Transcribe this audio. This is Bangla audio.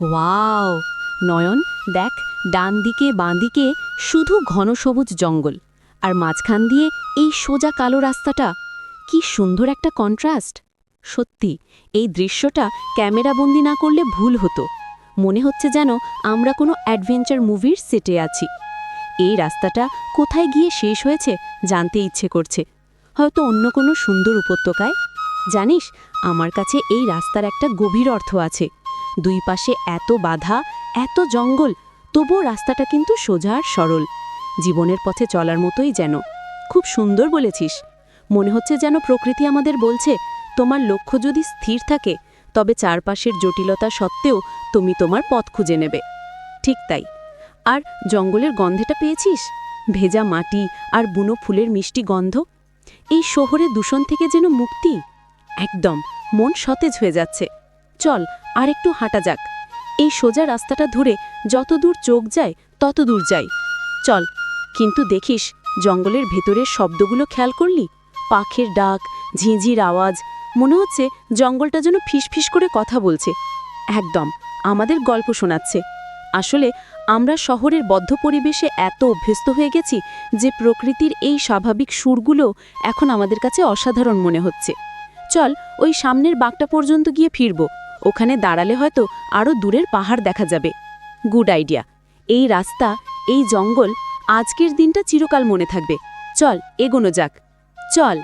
ওয়াও, নয়ন, দেখ ডান দিকে বাঁ দিকে শুধু ঘন সবুজ জঙ্গল, আর মাঝখান দিয়ে এই সোজা কালো রাস্তাটা, কি সুন্দর একটা কন্ট্রাস্ট সত্যি, এই দৃশ্যটা ক্যামেরাবন্দি না করলে ভুল হতো। মনে হচ্ছে যেন আমরা কোনো অ্যাডভেঞ্চার মুভির সেটে আছি। এই রাস্তাটা কোথায় গিয়ে শেষ হয়েছে জানতে ইচ্ছে করছে। হয়তো অন্য কোনো সুন্দর উপত্যকায়। জানিস, আমার কাছে এই রাস্তার একটা গভীর অর্থ আছে। দুই পাশে এত বাধা, এত জঙ্গল, তবুও রাস্তাটা কিন্তু সোজা আর সরল। জীবনের পথে চলার মতোই যেন। খুব সুন্দর বলেছিস। মনে হচ্ছে যেন প্রকৃতি আমাদের বলছে, তোমার লক্ষ্য যদি স্থির থাকে, তবে চারপাশের জটিলতা সত্ত্বেও তুমি তোমার পথ খুঁজে নেবে। ঠিক তাই। আর জঙ্গলের গন্ধেটা পেয়েছিস? ভেজা মাটি আর বুনো ফুলের মিষ্টি গন্ধ? এই শহরে দূষণ থেকে যেন মুক্তি? একদম, মন সতেজ হয়ে যাচ্ছে। চল আর একটু হাঁটা যাক। এই সোজা রাস্তাটা ধরে যত দূর চোখ যায় তত দূর যাই। চল, কিন্তু দেখিস, জঙ্গলের ভেতরের শব্দগুলো খেয়াল করলি? পাখির ডাক, ঝিঁঝির আওয়াজ, মনে হচ্ছে জঙ্গলটা যেন ফিসফিস করে কথা বলছে। একদম, আমাদের গল্প শোনাচ্ছে। আসলে, আমরা শহরের বদ্ধ পরিবেশে এত অভ্যস্ত হয়ে গেছি যে প্রকৃতির এই স্বাভাবিক সুরগুলো এখন আমাদের কাছে অসাধারণ মনে হচ্ছে। চল, ওই সামনের বাঁকটা পর্যন্ত গিয়ে ফিরব। ওখানে দাঁড়ালে হয়তো আরও দূরের পাহাড় দেখা যাবে। Good idea. এই রাস্তা, এই জঙ্গল, আজকের দিনটা চিরকাল মনে থাকবে। চল, এগোনো যাক। চল।